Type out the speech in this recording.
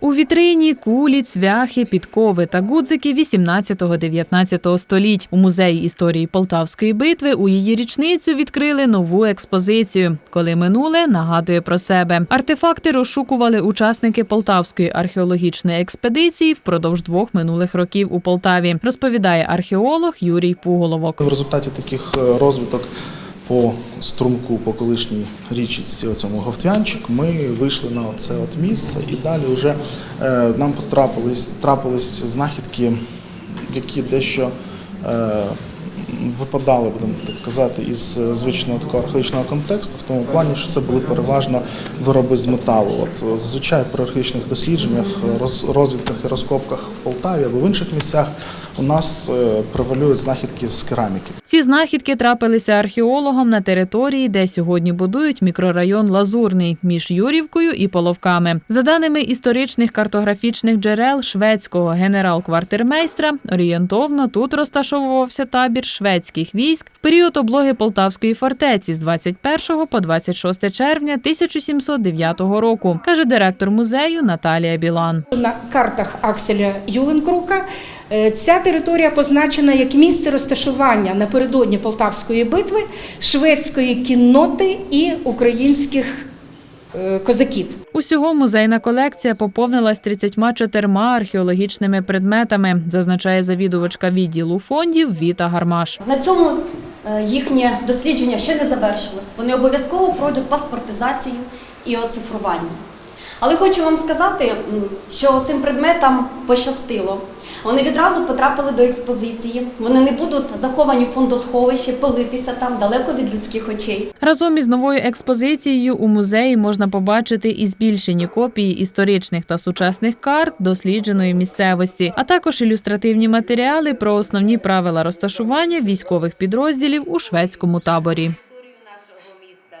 У вітрині кулі, цвяхи, підкови та гудзики 18-19 століть. У музеї історії Полтавської битви у її річницю відкрили нову експозицію. Коли минуле нагадує про себе. Артефакти розшукували учасники Полтавської археологічної експедиції впродовж двох минулих років у Полтаві. Розповідає археолог Юрій Пуголовок. В результаті таких е, розвиток по струмку, по колишній річці цьому Говтвянчик, ми вийшли на це от місце і далі вже е, нам потрапились трапились знахідки, які дещо е, випадали, будемо так казати, із е, звичного такого археологічного контексту, в тому плані, що це були переважно вироби з металу. От е, зазвичай при археологічних дослідженнях, е, роз- розвідках і розкопках в Полтаві або в інших місцях у нас превалюють знахідки з кераміки. Ці знахідки трапилися археологам на території, де сьогодні будують мікрорайон Лазурний між Юрівкою і Половками. За даними історичних картографічних джерел шведського генерал-квартирмейстра, орієнтовно тут розташовувався табір шведських військ в період облоги Полтавської фортеці з 21 по 26 червня 1709 року, каже директор музею Наталія Білан. На картах Акселя Юленкрука е, ця територія позначена як місце розташування напередодні Полтавської битви шведської кінноти і українських козаків. Усього музейна колекція поповнилась 34 археологічними предметами, зазначає завідувачка відділу фондів Віта Гармаш. На цьому е, їхнє дослідження ще не завершилось. Вони обов'язково пройдуть паспортизацію і оцифрування. Але хочу вам сказати, що цим предметам пощастило. Вони відразу потрапили до експозиції. Вони не будуть заховані в фондосховищі, пилитися там далеко від людських очей. Разом із новою експозицією у музеї можна побачити і збільшені копії історичних та сучасних карт дослідженої місцевості, а також ілюстративні матеріали про основні правила розташування військових підрозділів у шведському таборі.